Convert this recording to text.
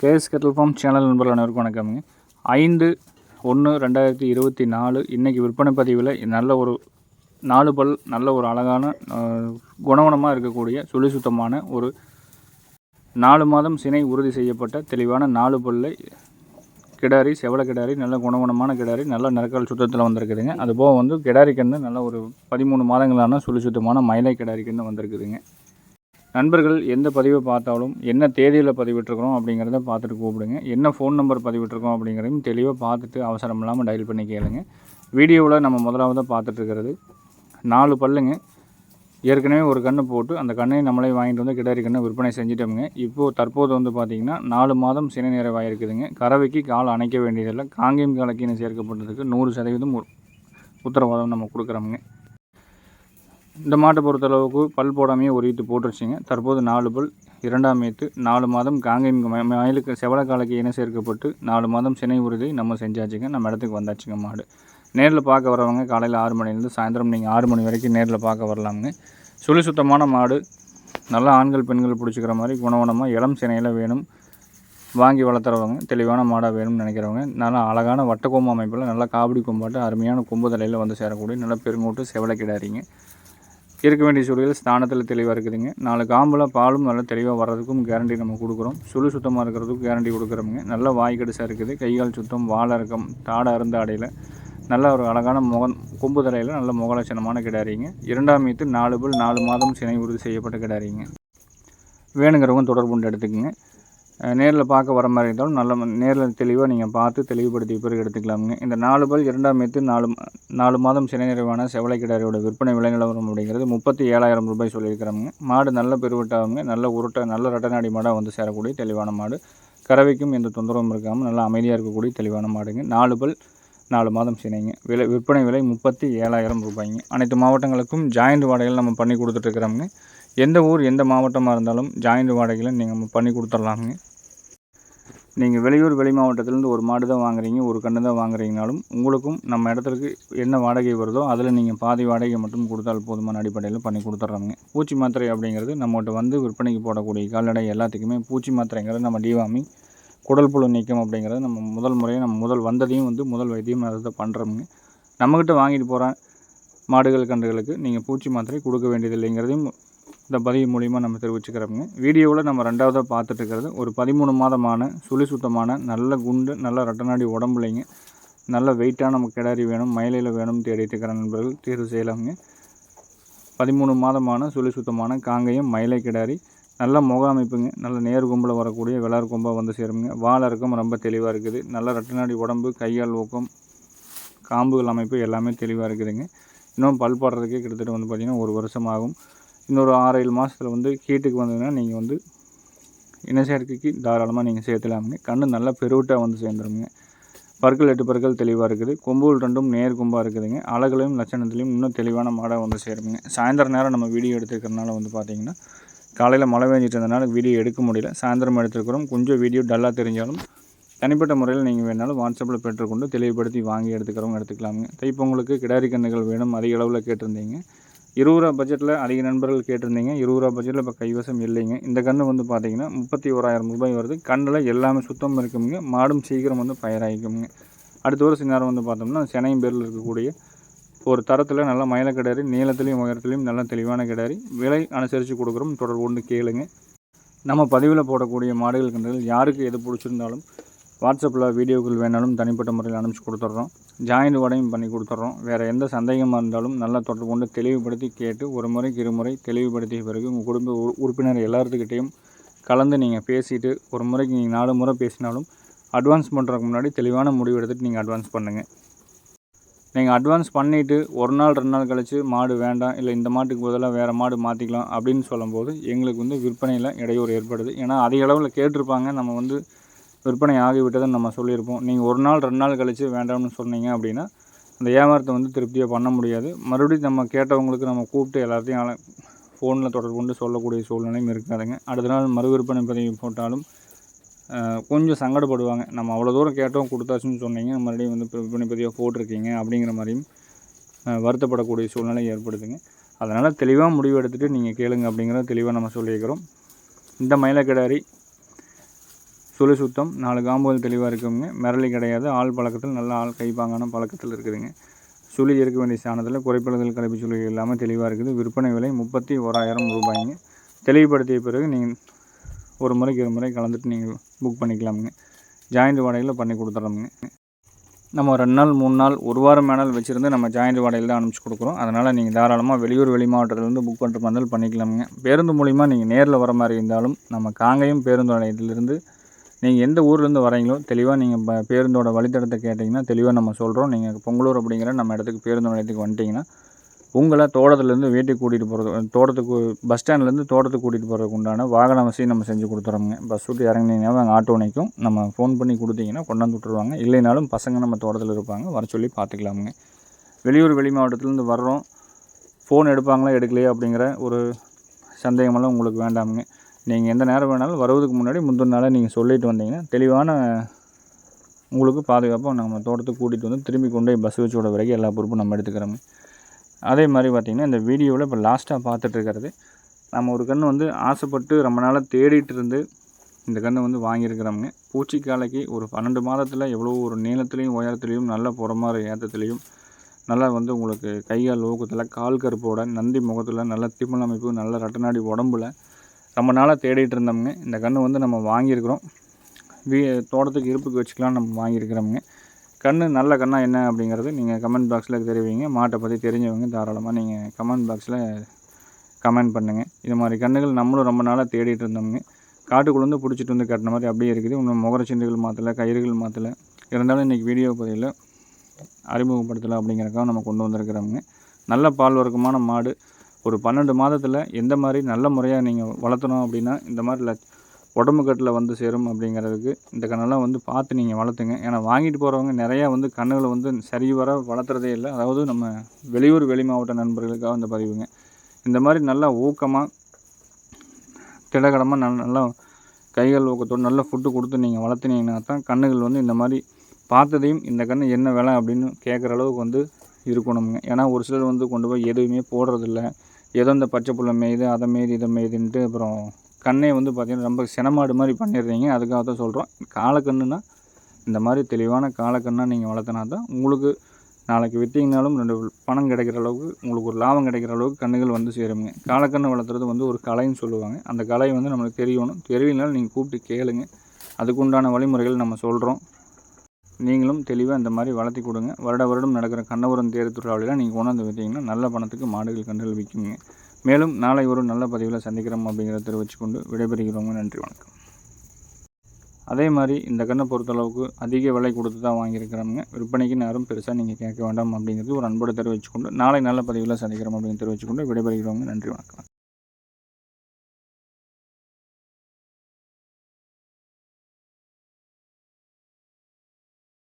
KS kettle form channel நண்பர்கள் அனைவருக்கும் வணக்கம்ங்க. ஐந்து ஒன்று ரெண்டாயிரத்தி இருபத்தி நாலு இன்றைக்கி விற்பனை பதிவில் நல்ல ஒரு நாலு பல் நல்ல ஒரு அழகான குணவனமாக குணகுணமாக இருக்கக்கூடிய சுழி சுத்தமான ஒரு நாலு மாதம் சினை உறுதி செய்யப்பட்ட தெளிவான நாலு பல்லை கிடாரி செவல கிடாரி நல்ல குணகுணமான கிடாரி நல்ல நிறக்கால் சுத்தத்தில் வந்திருக்குதுங்க. அதுபோக வந்து கிடாரி கன்று நல்ல ஒரு பதிமூணு மாதங்களான சுழி சுத்தமான மயிலை கிடாரி கன்று வந்திருக்குதுங்க. நண்பர்கள் எந்த பதிவை பார்த்தாலும் என்ன தேதியில் பதிவிட்டுருக்குறோம் அப்படிங்கிறத பார்த்துட்டு கூப்பிடுங்க. என்ன ஃபோன் நம்பர் பதிவிட்டுருக்கோம் அப்படிங்கிறதையும் தெளிவாக பார்த்துட்டு அவசரம் இல்லாமல் டயல் பண்ணி கேளுங்க. வீடியோவில் நம்ம முதலாவதாக பார்த்துட்ருக்கிறது நாலு பல்லுங்க. ஏற்கனவே ஒரு கன்று போட்டு அந்த கண்ணை நம்மளே வாங்கிட்டு வந்து கிடாரி கண்ணை விற்பனை செஞ்சிட்டோமுங்க. இப்போது தற்போது வந்து பார்த்திங்கன்னா நாலு மாதம் சினை நிறைவாயிருக்குதுங்க. கறவைக்கு கால் அணைக்க வேண்டியதில்லை. காங்கேயம் கலக்கின்னு சேர்க்கப்பட்டதுக்கு நூறு சதவீதம் உத்தரவாதம் நம்ம கொடுக்குறோமுங்க. இந்த மாட்டை பொறுத்தளவுக்கு பல் போடாமையே ஒரு ஈத்து போட்டுருச்சுங்க. தற்போது நாலு பல் இரண்டாம் ஈத்து நாலு மாதம் காங்கை ம- மயிலுக்கு செவலக்காலைக்கு இனம் சேர்க்கப்பட்டு நாலு மாதம் சினை உறுதி நம்ம செஞ்சாச்சுங்க. நம்ம இடத்துக்கு வந்தாச்சுங்க மாடு. நேரில் பார்க்க வரவங்க காலையில் ஆறு மணிலேருந்து சாயந்தரம் நீங்கள் ஆறு மணி வரைக்கும் நேரில் பார்க்க வரலாமுங்க. சுழி சுத்தமான மாடு. நல்லா ஆண்கள் பெண்கள் பிடிச்சிக்கிற மாதிரி குணவனமாக இளம் சினையில் வேணும். வாங்கி வளர்த்துறவங்க தெளிவான மாடாக வேணும்னு நினைக்கிறவங்க நல்லா அழகான வட்டக்கோம்பு அமைப்பில் நல்லா காவடி கொம்பாட்டு அருமையான கொம்பு தலையில் வந்து சேரக்கூடிய நல்லா பெருங்கூட்டு செவலை கிடாரிங்க. இருக்க வேண்டிய சூழலில் ஸ்தானத்தில் தெளிவாக இருக்குதுங்க. நாலு காம்பில் பாலும் நல்லா தெளிவாக வர்றதுக்கும் கேரண்டி நம்ம கொடுக்குறோம். சுழு சுத்தமாக இருக்கிறதுக்கும் கேரண்டி கொடுக்குறோமுங்க. நல்ல வாய் கடிசாக இருக்குது. கைகால் சுத்தம் வாழறக்கம் தாடை அருந்த அடையில் நல்ல ஒரு அழகான முகம் கொம்பு தலையில் நல்ல முகலட்சணமான கிடாரிங்க. இரண்டாம் மீத்து நாலு பல் நாலு மாதம் சினை உறுதி செய்யப்பட்ட கிடாரிங்க. வேணுங்கிறவங்க தொடர்பு கொண்டு எடுத்துக்கோங்க. நேரில் பார்க்க வர மாதிரி இருந்தாலும் நல்ல நேரில் தெளிவாக நீங்கள் பார்த்து தெளிவுபடுத்திய பிறகு எடுத்துக்கலாமுங்க. இந்த நாலு பல் இரண்டாம் மீத்து நாலு நாலு மாதம் சினை நிறைவான செவலை கிடாரியோட விற்பனை விலை நிலவரம் அப்படிங்கிறது முப்பத்தி ஏழாயிரம் ரூபாய் சொல்லியிருக்கிறாங்க மாடு நல்ல பெருவிட்டாகுங்க நல்ல உருட்டை நல்ல ரெட்டநாடி மாடாக வந்து சேரக்கூடிய தெளிவான மாடு. கறவைக்கும் எந்த தொந்தரவும் இருக்காமல் நல்லா அமைதியாக இருக்கக்கூடிய தெளிவான மாடுங்க. நாலு பல் நாலு மாதம் சினைங்க. விலை விற்பனை விலை முப்பத்தி ஏழாயிரம் ரூபாய்ங்க. அனைத்து மாவட்டங்களுக்கும் ஜாயிண்ட் வாடகைகள் நம்ம பண்ணி கொடுத்துட்ருக்குறோமுங்க எந்த ஊர் எந்த மாவட்டமாக இருந்தாலும் ஜாயிண்ட் வாடகையில் நீங்கள் பண்ணி கொடுத்துர்லாமுங்க நீங்கள் வெளியூர் வெளி மாவட்டத்திலேருந்து ஒரு மாடு தான் வாங்குறீங்க ஒரு கன்று தான் வாங்குறீங்கனாலும் உங்களுக்கும் நம்ம இடத்துக்கு என்ன வாடகை வருதோ அதில் நீங்கள் பாதி வாடகை மட்டும் கொடுத்தால் போதுமான அடிப்படையில் பண்ணி கொடுத்துட்றாங்க பூச்சி மாத்திரை அப்படிங்கிறது நம்மகிட்ட வந்து விற்பனைக்கு போடக்கூடிய கால்நடை எல்லாத்துக்குமே பூச்சி மாத்திரைங்கிறது நம்ம டிவாமி குடல் புழு நீக்கம் அப்படிங்கிறது நம்ம முதல் முறையாக நம்ம முதல் வந்ததையும் வந்து முதல் வைத்தியம் அதை பண்ணுறோமுங்க நம்மக்கிட்ட வாங்கிட்டு போகிற மாடுகள் கன்றுகளுக்கு நீங்கள் பூச்சி மாத்திரை கொடுக்க வேண்டியதில்லைங்கிறதையும் இந்த பதிவு மூலிமா நம்ம தெரிவிச்சுக்கிறோங்க வீடியோவில் நம்ம ரெண்டாவதாக பார்த்துட்டு இருக்கிறது ஒரு பதிமூணு மாதமான சுழி சுத்தமான நல்ல குண்டு நல்ல ரெட்டநாடி உடம்புலைங்க நல்ல வெயிட்டான நம்ம கிடாரி வேணும் மயிலையில் வேணும் தேடிட்டு இருக்கிற நண்பர்கள் தேர்வு செய்யலாமுங்க. பதிமூணு மாதமான சுழி சுத்தமான காங்கையும் மயிலை கிடாரி நல்ல முக அமைப்புங்க நல்ல நேர் கும்பில் வரக்கூடிய விளார் கொம்பாக வந்து சேருங்க வால் இருக்கும் ரொம்ப தெளிவாக இருக்குது. நல்ல ரெட்டநாடி உடம்பு கையால் ஊக்கம் காம்புகள் அமைப்பு எல்லாமே தெளிவாக இருக்குதுங்க. இன்னும் பல் போடுறதுக்கே கிட்டத்தட்ட வந்து பார்த்திங்கன்னா ஒரு வருஷம் ஆகும் இன்னொரு ஆறு ஏழு மாதத்தில் வந்து ஹீட்டுக்கு வந்ததுன்னா நீங்கள் வந்து இனசேர்க்கைக்கு தாராளமாக நீங்கள் சேர்த்துலாமுங்க. கண் நல்லா பெருவிட்டாக வந்து சேர்ந்துருங்க. பற்கள் எட்டு பற்கள் தெளிவாக இருக்குது. கொம்புகள் ரெண்டும் நேர் கொம்பாக இருக்குதுங்க. அழகுலையும் லட்சணத்துலையும் இன்னும் தெளிவான மாடாக வந்து சேருங்க. சாயந்தரம் நேரம் நம்ம வீடியோ எடுத்துக்கிறதுனால வந்து பார்த்திங்கன்னா காலையில் மழை பெஞ்சிட்டு இருந்தனால வீடியோ எடுக்க முடியல. சாயந்தரம் எடுத்துருக்குறோம். கொஞ்சம் வீடியோ டல்லாக தெரிஞ்சாலும் தனிப்பட்ட முறையில் நீங்கள் வேணாலும் வாட்ஸ்அப்பில் பெற்றுக்கொண்டு தெளிவுபடுத்தி வாங்கி எடுத்துக்கிறவங்க எடுத்துக்கலாமுங்க. தைப்பொங்கலுக்கு கிடாரி கன்றுகள் வேணும். அதிக அளவில் கேட்டிருந்தீங்க. இருபது ரூபா பட்ஜெட்டில் அதிக நண்பர்கள் கேட்டிருந்தீங்க. இருபது ரூபா பட்ஜெட்டில் இப்போ கைவசம் இல்லைங்க. இந்த கன்று வந்து பார்த்தீங்கன்னா முப்பத்தி ஓராயிரம் ரூபாய் வருது. கண்ணில் எல்லாமே சுத்தம் இருக்குங்க. மாடும் சீக்கிரம் வந்து பயிராகிக்குங்க அடுத்த வருஷம் நேரம் வந்து பார்த்தோம்னா சென்னையும் பேரில் இருக்கக்கூடிய ஒரு தரத்தில் நல்ல மயில கிடாரி நீளத்துலேயும் உயரத்துலையும் நல்ல தெளிவான கிடாரி. விலை அனுசரித்து கொடுக்குறோம். தொடர்பு கொண்டு கேளுங்க. நம்ம பதிவில் போடக்கூடிய மாடுகள் கன்றுகள் யாருக்கு எது பிடிச்சிருந்தாலும் வாட்ஸ்அப்பில் வீடியோக்கள் வேணாலும் தனிப்பட்ட முறையில் அனுப்பிச்சு கொடுத்துட்றோம். ஜாயின் வடையும் பண்ணி கொடுத்துட்றோம். வேறு எந்த சந்தேகமாக இருந்தாலும் நல்லா தொடர்பு கொண்டு தெளிவுபடுத்தி கேட்டு ஒரு முறைக்கு இருமுறை தெளிவுபடுத்திய பிறகு உங்கள் குடும்ப உறுப்பினர் எல்லாத்துக்கிட்டேயும் கலந்து நீங்கள் பேசிவிட்டு ஒரு முறைக்கு நீங்கள் நாலு முறை பேசினாலும் அட்வான்ஸ் பண்ணுறதுக்கு முன்னாடி தெளிவான முடிவு எடுத்துகிட்டு நீங்கள் அட்வான்ஸ் பண்ணுங்கள் நீங்கள் அட்வான்ஸ் பண்ணிவிட்டு ஒரு நாள் ரெண்டு நாள் கழித்து மாடு வேண்டாம் இல்லை இந்த மாட்டுக்கு பதிலாக வேறு மாடு மாற்றிக்கலாம் அப்படின்னு சொல்லும்போது எங்களுக்கு வந்து விற்பனையில் இடையூறு ஏற்படுது. ஏன்னா அதிக அளவில் கேட்டிருப்பாங்க. நம்ம வந்து விற்பனை ஆகிவிட்டதுன்னு நம்ம சொல்லியிருப்போம். நீங்கள் ஒரு நாள் ரெண்டு நாள் கழித்து வேண்டாம்னு சொன்னீங்க அப்படின்னா அந்த வியாபாரத்தை வந்து திருப்தியாக பண்ண முடியாது. மறுபடியும் நம்ம கேட்டவங்களுக்கு நம்ம கூப்பிட்டு எல்லாத்தையும் ஃபோனில் தொடர்பு கொண்டு சொல்லக்கூடிய சூழ்நிலையும் இருக்காதுங்க. அடுத்த நாள் மறு விற்பனை பதிவு போட்டாலும் கொஞ்சம் சங்கடப்படுவாங்க. நம்ம அவ்வளோ தூரம் கேட்டோம் கொடுத்தாச்சுன்னு சொன்னீங்க மறுபடியும் வந்து விற்பனை பதிவாக போட்டிருக்கீங்க அப்படிங்கிற மாதிரியும் வருத்தப்படக்கூடிய சூழ்நிலை ஏற்படுதுங்க. அதனால் தெளிவாக முடிவு எடுத்துகிட்டு நீங்கள் கேளுங்க அப்படிங்கிறத தெளிவாக நம்ம சொல்லியிருக்கிறோம். இந்த மயிலக்கிடாரி சுழி சுத்தம் நாலு காம்புகள் தெளிவாக இருக்குங்க. மிரளி கிடையாது. ஆள் பழக்கத்தில் நல்ல ஆள் கைப்பாங்கான பழக்கத்தில் இருக்குதுங்க. சுழி இருக்க வேண்டிய ஸ்தானத்தில் குறைப்படுதல் கலப்பு சுழி இல்லாமல் தெளிவாக இருக்குது. விற்பனை விலை முப்பத்தி ஓராயிரம் ரூபாய்ங்க. தெளிவுபடுத்திய பிறகு நீங்கள் ஒரு முறைக்கு ஒரு முறை கலந்துட்டு நீங்கள் புக் பண்ணிக்கலாமுங்க. ஜாயிண்ட் வாடகையில் பண்ணி கொடுத்துட்றோமுங்க நம்ம ரெண்டு நாள் மூணு நாள் ஒரு வாரம் மேனால் வச்சுருந்து நம்ம ஜாயிண்ட் வாடகையில் தான் அனுப்பிச்சி கொடுக்குறோம். அதனால் நீங்கள் தாராளமாக வெளியூர் வெளி மாவட்டத்திலேருந்து புக் பண்ணுற மாதிரி பண்ணிக்கலாமுங்க. பேருந்து மூலிமா நீங்கள் நேரில் வர மாதிரி இருந்தாலும் நம்ம காங்கேயம் பேருந்து நிலையத்திலிருந்து நீங்கள் எந்த ஊர்லேருந்து வரீங்களோ தெளிவாக நீங்கள் இப்போ பேருந்தோட வழித்தடத்தை கேட்டிங்கன்னா தெளிவாக நம்ம சொல்கிறோம் நீங்கள் பொங்கலூர் அப்படிங்கிற நம்ம இடத்துக்கு பேருந்து நிலையத்துக்கு வந்துட்டிங்கன்னா உங்களை தோட்டத்துலேருந்து வீட்டுக்கு கூட்டிகிட்டு போகிறது தோட்டத்துக்கு பஸ் ஸ்டாண்ட்லேருந்து தோட்டத்துக்கு கூட்டிகிட்டு போகிறதுக்கு உண்டான வாகன வசதி நம்ம செஞ்சு கொடுத்துறோங்க பஸ் விட்டு இறங்குனீங்கன்னா அங்கே ஆட்டோ நிற்கும். நம்ம ஃபோன் பண்ணி கொடுத்தீங்கன்னா கொண்டாந்து விட்டுருவாங்க. இல்லைனாலும் பசங்க நம்ம தோட்டத்தில் இருப்பாங்க. வர சொல்லி பார்த்துக்கலாமுங்க. வெளியூர் வெளி மாவட்டத்துலேருந்து வர்றோம். ஃபோன் எடுப்பாங்களா எடுக்கலையா அப்படிங்கிற ஒரு சந்தேகமெல்லாம் உங்களுக்கு வேண்டாமுங்க. நீங்கள் எந்த நேரம் வேணாலும் வருவதுக்கு முன்னாடி முந்தின நாளாக நீங்கள் சொல்லிட்டு வந்தீங்கன்னா தெளிவான உங்களுக்கு பாதுகாப்பாக நம்ம தோட்டத்துக்கு கூட்டிகிட்டு வந்து திரும்பி கொண்டு போய் பஸ் வச்சு விட வரைக்கும் எல்லா பொறுப்பும் நம்ம எடுத்துக்கிறோங்க அதே மாதிரி பார்த்திங்கன்னா இந்த வீடியோவில் இப்போ லாஸ்ட்டாக பார்த்துட்ருக்கிறது நம்ம ஒரு கன்று வந்து ஆசைப்பட்டு ரொம்ப நாளாக தேடிட்டு இருந்து இந்த கன்று வந்து வாங்கியிருக்கிறோமுங்க. பூச்சிக்காலைக்கு ஒரு பன்னெண்டு மாதத்தில் எவ்வளோ ஒரு நீளத்துலேயும் உயரத்துலேயும் நல்ல புறமாறு ஏற்றத்துலேயும் நல்லா வந்து உங்களுக்கு கைகால் ஊக்கத்தில் கால் கருப்போட நந்தி முகத்தில் நல்ல திமிழ் அமைப்பு நல்ல ரட்டநாடி உடம்புல ரொம்ப நாளாக தேடிட்டு இருந்தோம்ங்க இந்த கன்று வந்து நம்ம வாங்கியிருக்கிறோம். வீ தோட்டத்துக்கு இருப்புக்கு வச்சுக்கலாம் நம்ம வாங்கியிருக்கிறோம்ங்க. கன்று நல்ல கண்ணா என்ன அப்படிங்கிறது நீங்கள் கமெண்ட் பாக்ஸில் தெரிவிங்க. மாட்டை பற்றி தெரிஞ்சவங்க தாராளமாக நீங்கள் கமெண்ட் பாக்ஸில் கமெண்ட் பண்ணுங்கள் இது மாதிரி கன்றுகள் நம்மளும் ரொம்ப நாளாக தேடிட்டு இருந்தோம்ங்க காட்டுக்குள்ளேருந்து பிடிச்சிட்டு வந்து கட்டின மாதிரி அப்படியே இருக்குது. இன்னும் முகரச்சிண்டுகள் மாற்றலை கயிறுகள் மாற்றலை இருந்தாலும் இன்றைக்கி வீடியோ பதிவில் அறிமுகப்படுத்தலை அப்படிங்கிறக்காக நம்ம கொண்டு வந்திருக்கிறோம்ங்க. நல்ல பால் வர்க்கமான மாடு. ஒரு பன்னெண்டு மாதத்தில் எந்த மாதிரி நல்ல முறையாக நீங்கள் வளர்த்தணும் அப்படின்னா இந்த மாதிரி ல உடம்பு கட்டில் வந்து சேரும் அப்படிங்கிறதுக்கு இந்த கண்ணெல்லாம் வந்து பார்த்து நீங்கள் வளர்த்துங்க. ஏன்னா வாங்கிட்டு போகிறவங்க நிறையா வந்து கண்ணுகளை வந்து சரி வர வளர்த்துறதே இல்லை. அதாவது நம்ம வெளியூர் வெளி மாவட்ட நண்பர்களுக்காக இந்த பதிவுங்க. இந்த மாதிரி நல்லா ஊக்கமாக திடகடமாக நல் நல்லா கைகள் ஊக்கத்தோடு நல்ல ஃபுட்டு கொடுத்து நீங்கள் வளர்த்துனீங்கன்னா தான் கண்ணுகள் வந்து இந்த மாதிரி பார்த்ததையும் இந்த கன்று என்ன விலை அப்படின்னு கேட்குற அளவுக்கு வந்து இருக்கணுங்க ஏன்னா ஒரு சிலர் வந்து கொண்டு போய் எதுவுமே போடுறதில்ல. ஏதோ இந்த பச்சை புள்ள மேயுது அதை மேயுது இதை மேயுதுன்ட்டு அப்புறம் கண்ணே வந்து பார்த்திங்கன்னா ரொம்ப சினமாடு மாதிரி பண்ணிடுறீங்க. அதுக்காக தான் சொல்கிறோம் காலக்கண்ணுனா இந்த மாதிரி தெளிவான காலக்கண்ணாக நீங்கள் வளர்த்தினா தான் உங்களுக்கு நாளைக்கு விற்றிங்கனாலும் ரெண்டு பணம் கிடைக்கிற அளவுக்கு உங்களுக்கு ஒரு லாபம் கிடைக்கிற அளவுக்கு கண்ணுகள் வந்து சேருங்க. காலக்கண்ணு வளர்த்துறது வந்து ஒரு கலைன்னு சொல்லுவாங்க. அந்த கலை வந்து நம்மளுக்கு தெரியணும். தெரியலனாலும் நீங்கள் கூப்பிட்டு கேளுங்க. அதுக்குண்டான வழிமுறைகள் நம்ம சொல்கிறோம் நீங்களும் தெளிவாக இந்த மாதிரி வளர்த்தி கொடுங்க. வருட வருடம் நடக்கிற கண்ணபுரம் தேர் திருவிழாவில் நீங்கள் கொண்டாந்து வைத்தீங்கன்னா நல்ல பணத்துக்கு மாடுகள் கன்றுகள் விற்குங்க மேலும் நாளை ஒரு நல்ல பதிவில் சந்திக்கிறோம் அப்படிங்கிறத தெரிவிச்சுக்கொண்டு விடைபெறுகிறோங்க. நன்றி வணக்கம். அதே மாதிரி இந்த கண்ணை பொறுத்தளவுக்கு அதிக விலை கொடுத்து தான் வாங்கியிருக்கிறோங்க விற்பனைக்கு நேரம் பெருசாக நீங்கள் கேட்க வேண்டாம் அப்படிங்கிறது ஒரு அன்போடு தெரிவிச்சுக்கொண்டு நாளை நல்ல பதிவில் சந்திக்கிறோம் அப்படின்னு தெரிவிச்சுக்கொண்டு விடைபெறுகிறோங்க. நன்றி வணக்கம்.